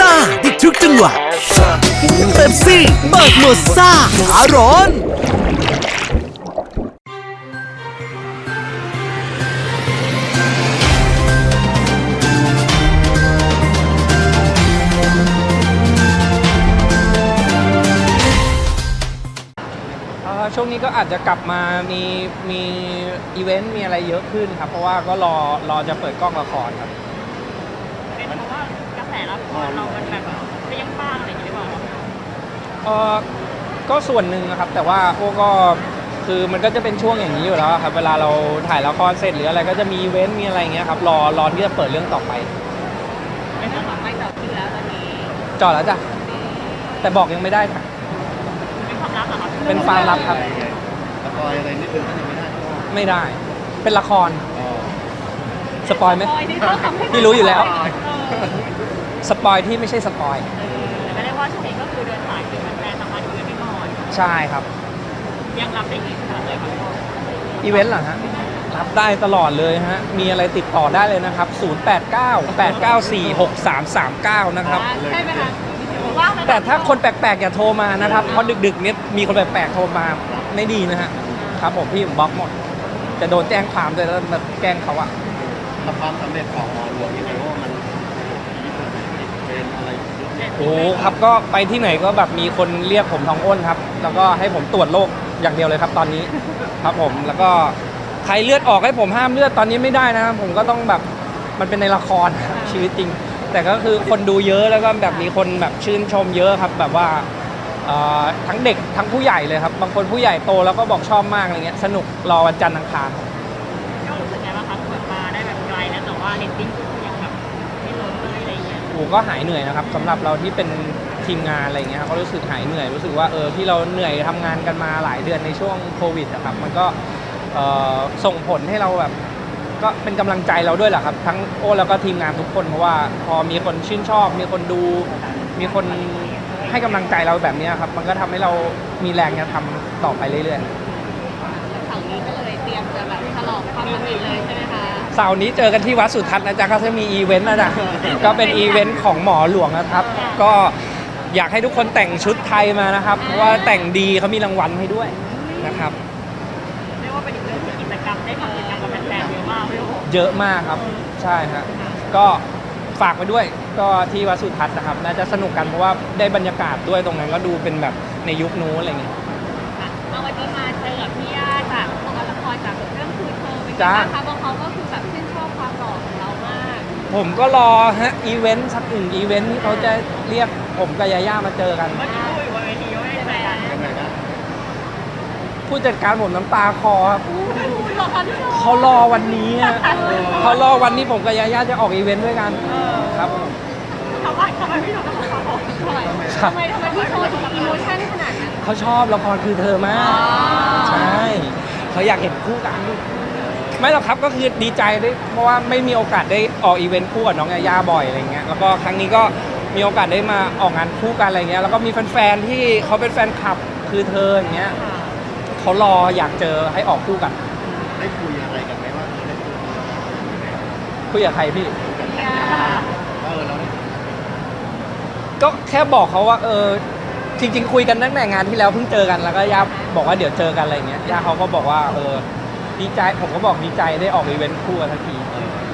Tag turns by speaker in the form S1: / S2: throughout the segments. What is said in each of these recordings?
S1: ซ่าอีกทุกจังหวะเต็มซี่เปิดโหมดซ่าขาร้อน
S2: เอ่อช่วงนี้ก็อาจจะกลับมามีมีอีเวนต์มีอะไรเยอะขึ้นครับ เพราะว่าก็รอรอจะเปิดกล้องละครครับ
S3: เป็นเพราะว่ากระแสละครเรามันแบบก็ยังป้างอะไรอย่างเงี้ยหรือเปล่าครับ
S2: เออก็ส่วนหนึ่งนะครับ แต่ว่าโอ้ก็คือมันก็จะเป็นช่วงอย่างนี้อยู่แล้วครับ เวลาเราถ่ายละครเสร็จหรืออะไรก็จะมีอีเวนต์มีอะไรอย่างเงี้ยครับรอรอที่จะเปิดเรื่องต่อไป
S3: เป็นเรื่องของไม่จบอยู่แล้วตอนนี้
S2: จอดแล้วจ้ะแต่บอกยังไม่ได้ค่ะ
S3: เป็นความลับเหรอครับ
S2: เป็นความลับครับ
S4: สปอยอะไรนิดนึงก็ยังไม่ได้
S2: ไม่ได้ เป็นละคร
S4: อ๋อ
S2: สปอยไหม
S3: ปอยนี่ก็ทำให้
S2: พี่รู้อยู่แล้ว
S3: เออ
S2: สปอยที่ไม่ใช่สปอย
S3: เออแต่ก็เรียกว่าช่วงนี้ก็คือเดินสายคือมันแฟนทำมาดูกันไปก่อน
S2: ใช่ครับ
S3: ยังรับได้อีกขนาดเลยครับ
S2: อีเวนต์เหรอฮะรับได้ตลอดเลยฮะมีอะไรติดต่อได้เลยนะครับ 089 894 6339 นะครับ
S3: ใช่ไหมคะว่างไหมะ
S2: แต่ถ้าคนแปลกๆ อย่าโทรมานะครับเพราะดึกๆเนี้ยมีคนแปลกๆโทรมาไม่ดีนะฮะครับผมพี่ผมบล็อกหมด จะโดนแจ้งความด้วยแล้วมาแกล้งเขาอะ
S4: กับความสำเร็จของหมอหลวงยังไงว่ามันเป็นอะไรเยอะแยะ
S2: โอ้ครับก็ไปที่ไหนก็แบบมีคนเรียกผมทองอ้นครับ แล้วก็ให้ผมตรวจโรคอย่างเดียวเลยครับตอนนี้ ครับผมแล้วก็ใครเลือดออกให้ผมห้ามเลือดตอนนี้ไม่ได้นะผมก็ต้องแบบมันเป็นในละครชีวิตจริง แต่ก็คือคนดูเยอะแล้วก็แบบมีคนแบบชื่นชมเยอะครับ แบบว่าทั้งเด็กทั้งผู้ใหญ่เลยครับ บางคนผู้ใหญ่โตแล้วก็บอกชอบมากอะไรเงี้ยสนุกรอวันจันทร์อังคาร
S3: ก็รู้สึกไงบ้างคะเปิดมาได้แบบไกลแล้วแต่ว่าเรตติ้งก็คือยังแบบไม่ลดเลย อะไรอย่างเงี้ย
S2: โอ้ก็หายเหนื่อยนะครับสำหรับเราที่เป็นทีมงานอะไรเงี้ยครับก็รู้สึกหายเหนื่อยรู้สึกว่าเออที่เราเหนื่อยทำงานกันมาหลายเดือนในช่วงโควิดนะครับมันก็เอ่อส่งผลให้เราแบบก็เป็นกำลังใจเราด้วยแหละครับ ทั้งโอ้แล้วก็ทีมงานทุกคนเพราะว่าพอมีคนชื่นชอบ มีคนดู มีคนให้กำลังใจเราแบบเนี้ยครับ มันก็ทำให้เรามีแรงจะทำต่อไปเรื่อยๆ
S3: เสาร์นี้ก็เลยเตรียมจะแบบฉลองความสำเร็จเลยใช่ไหม
S2: เสาร์นี้เจอกันที่วัดสุทัศน์นะจ๊ะก็จะมีอีเวนต์นะจ๊ะก็เป็นอีเวนต์ของหมอหลวงนะครับ ก็อยากให้ทุกคนแต่งชุดไทยมานะครับ เพราะว่าแต่งดีเขามีรางวัลให้ด้วยนะครับ
S3: เรียกว่าเป็นอีกเรื่องที่กิจกรรมได้ทำกิจกรรมกับแฟนๆเยอะมากพี่โอ้โห
S2: เยอะมากครับ ใช่ฮะก็ฝากไปด้วยก็ที่วัดสุทัศน์นะครับ น่าจะสนุกกันเพราะว่าได้บรรยากาศด้วยตรงนั้นก็ดูเป็นแบบในยุคนู้นอะไรเงี้ย
S3: ค่ะเอาวันนี้มา
S2: จ้า
S3: บ้างคะบางเขาก็คือแบบชื่นชอบความหล่อของเรามาก
S2: ผมก็รอฮะอีเวนต์สักหนึ่งอีเวนต์ที่เขาจะเรียกผมกับยาย่ามาเจอกัน
S3: เมื่อกี้พูดอยู่บนเวทีก็ไม่ได้ใจอะ
S4: ยังไงนะ
S2: ผู้จัดการผมน้ำตาคอครับ
S3: หล่อตอนที่
S2: เขารอวันนี้อะเขารอวันนี้ผมกับยาย่าจะออกอีเวนต์ด้วยกันครับ
S3: ทำไมทำไมพี่โชว์ต้องขอบอกทำไม
S2: ครับ
S3: ทำไมทำไมพี่โชว์ถึงอิโมชั่นขนาดนั้น
S2: เขาชอบละครคือเธอมาก
S3: อ๋อ
S2: ใช่ เขาอยากเห็นคู่กัน ไม่หรอกครับก็คือดีใจด้วยเพราะว่าไม่มีโอกาสได้ออกอีเวนต์คู่กับน้องยาย่าบ่อยอะไรเงี้ยแล้วก็ครั้งนี้ก็มีโอกาสได้มาออกงานคู่กันอะไรเงี้ยแล้วก็มีแฟนๆที่เขาเป็นแฟนคลับคือเธออย่างเงี้ยเขารออยากเจอให้ออกคู่กัน
S4: ได้คุยอะไรกันไหมว่าเออได้คุย
S2: คุยกับใครพี่
S4: ว่าเออเราได้
S2: ก็แค่บอกเขาว่า เออ จริง ๆ คุยกันตั้งแต่งานที่แล้วเพิ่งเจอกันแล้วก็ย่าบอกว่าเดี๋ยวเจอกันอะไรเงี้ยย่าเขาก็บอกว่าเออ ดีใจผมก็บอกดีใจได้ออกอีเวนต์คู่กันทันที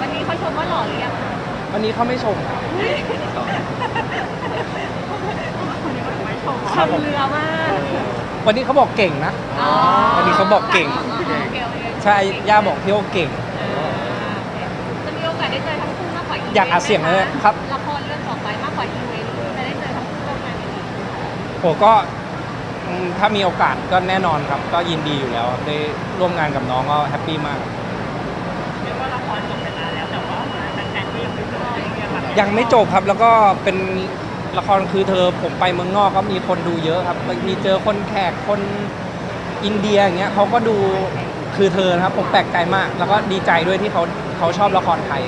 S3: วันนี้เขาชมว่าหล่อหรือยัง
S2: วันนี้เขาไม่ชมครับ
S3: ไม่ชม
S2: ครับผม
S3: เรือมาก
S2: วันนี้เขาบอกเก่งนะวันนี้เขาบอกเก่ง
S3: โอเคโอเค
S2: ใช่ย่าบอกพี่โอเก่ง
S3: จะมีโอกาสได้เจอทั้งคู่มากกว่า
S2: อยากอัดเสียงเลยครับ
S3: ละครเรื่องต่อไปมากกว่าอีเวนต์จะได้เจอทั้งคู่ร่วมงานกันอีก
S2: ผมก็ อืมถ้ามีโอกาสก็แน่นอนครับ ก็ยินดีอยู่แล้วได้ร่วมงานกับน้องก็แฮปปี้มาก
S3: เรียกว่าละครจบไปนานแล้วแต่ว่าแฟนๆก็ยังไม่จบอะไรอย่างเงี้ยค่ะ
S2: ยังไม่จบครับแล้วก็เป็นละครคือเธอผมไปเมืองนอกก็มีคนดูเยอะครับบางทีเจอคนแขกคนอินเดียอย่างเงี้ยเขาก็ดูคือเธอนะครับ ผมแปลกใจมาก แล้วก็ดีใจด้วยที่เขาเขาชอบละครไทย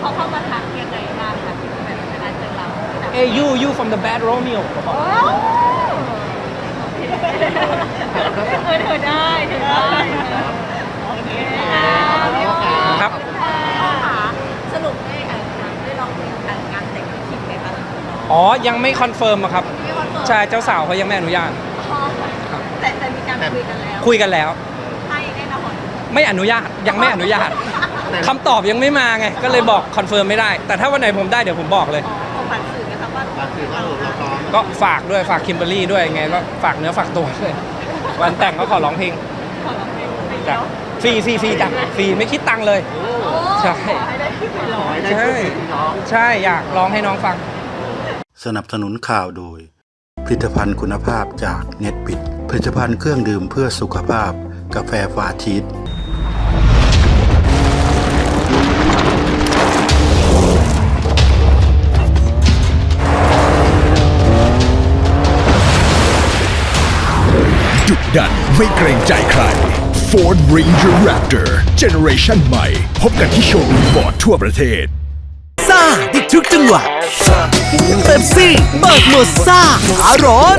S3: เขาเข้ามาทักยังไงบ้างคะแบบเวลาเจอเรา
S2: เอ้ย you you from the bad Romeo เขาบอก
S3: โอ้ เออเธอได้เธอได้โอเคพี่โอ
S2: ครับ
S3: สรุปได้เอ่อได้ลองคุยกันงานแต่งคิดไหมคะ
S2: อ๋อ ยังไม่คอนเฟิร์มอะครับ
S3: ไม่คอนเฟิร์ม
S2: ใช่ เจ้าสาวเขายังไม่อนุญาต
S3: อ๋อแต่แต่มีการคุยกันแล้ว
S2: คุยกันแล้ว
S3: ให้แน่นอน
S2: ไม่อนุญาต ยังไม่อนุญาตคำตอบยังไม่มาไง ก็เลยบอกคอนเฟิร์มไม่ได้ แต่ถ้าวันไหนผมได้เดี๋ยวผมบอกเลย
S3: ผมฝันสื่อนะครับว่า
S4: การสื่อว่าเราพร้อม
S2: ก็ฝากด้วยฝากคิมเบอรรี่ด้วยไงก็ฝากเนื้อฝากตัวด้วยวันแต่งก็ขอร้องเพลง
S3: ขอร้องเพลงไป
S2: จ้ะ
S3: เนาะ
S2: ฟรีฟรีฟรีจ้ะฟรีไม่คิดตังค์เลย ใช่
S3: ขอให้ได้ขึ้นไปร้อย
S2: ใช่ ใช่อยากร้องให้น้องฟัง
S5: สนับสนุนข่าวโดย ผลิตภัณฑ์คุณภาพจากเน็ตบิดผลิตภัณฑ์เครื่องดื่มเพื่อสุขภาพ กาแฟฟาชีส
S6: ดันไม่เกรงใจใคร Ford Ranger Raptor Generation ใหม่ พบกันที่โชว์รูมฟอร์ดทั่วประเทศ
S1: ซ่าดิทุกจังหวะเต็มซี่เบิกหมดซ่าขาร้อน